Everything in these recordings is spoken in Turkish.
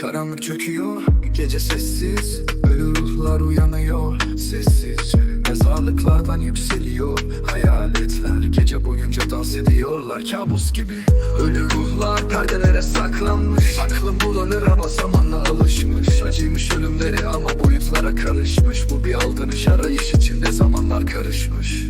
Karanlık çöküyor, gece sessiz. Ölü ruhlar uyanıyor sessizce. Mezarlıklardan yükseliyor Hayaletler. Gece boyunca dans ediyorlar Kabus gibi. Ölü ruhlar perdelere saklanmış. Aklım bulanır ama zamanla alışmış. Acıymış ölümleri ama boyutlara karışmış. Bu bir aldanış arayış içinde zamanlar karışmış.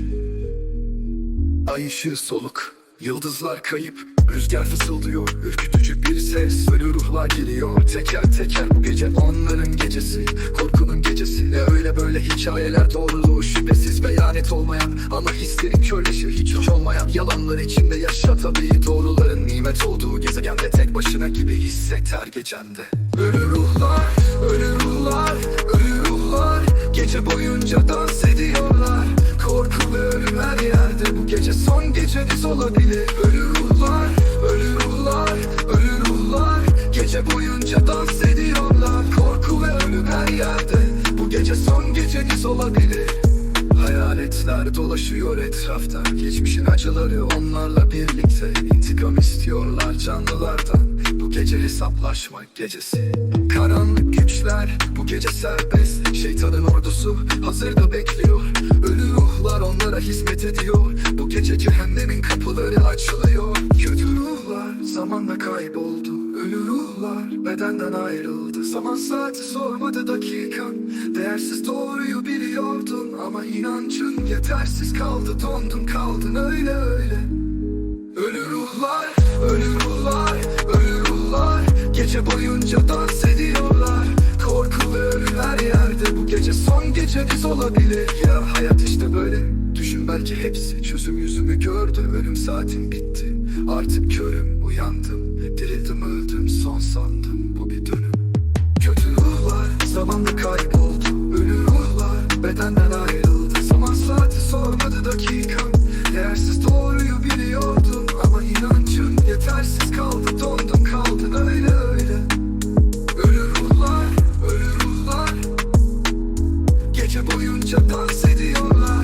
Ay ışığı soluk Yıldızlar kayıp Rüzgar fısıldıyor Ürkütücü bir ses. Ölü ruhlar geliyor Teker teker. Bu gece onların gecesi Korkunun gecesi. Ne öyle böyle hikayeler doğruluğu şüphesiz Beyanet olmayan. Ama hislerin körleşir Hiç olmayan. Yalanlar içinde yaşa tabii. Doğruların nimet olduğu gezegende Tek başına gibi hisset her gecende. Ölü ruhlar Ölü ruhlar Ölü ruhlar. Gece boyunca dans ediyorlar. Korku ve ölüm her yerde. Bu gece son geceniz olabilir yerde Bu gece son geceniz olabilir. Hayaletler dolaşıyor etrafta. Geçmişin acıları onlarla birlikte. İntikam istiyorlar canlılardan. Bu gece hesaplaşma gecesi. Karanlık güçler bu gece serbest. Şeytanın ordusu hazırda bekliyor. Ölü ruhlar onlara hizmet ediyor. Bu gece cehennemin kapıları açılıyor. Kötü ruhlar zamanla kayboldu Ölü ruhlar bedenden ayrıldı. Zaman saati sormadı dakikan Değersiz doğruyu biliyordun Ama inancın yetersiz kaldı. Dondun kaldın öyle öyle. Ölü ruhlar, ölü ruhlar, ölü ruhlar. Gece boyunca dans ediyorlar. Korku ve ölüm her yerde. Bu gece son geceniz olabilir. Ya hayat işte böyle. Düşün belki hepsi çözüm yüzümü gördü. Ölüm saatim bitti. Artık körüm uyandım son sandım bu bir dönüm. Kötü ruhlar zamanla kayboldu. Ölü ruhlar bedenden ayrıldı. Zaman saati sormadı dakikam. Değersiz doğruyu biliyordum Ama inancım yetersiz kaldı. Dondum kaldın öyle öyle. Ölü ruhlar, ölü ruhlar. Gece boyunca dans ediyorlar.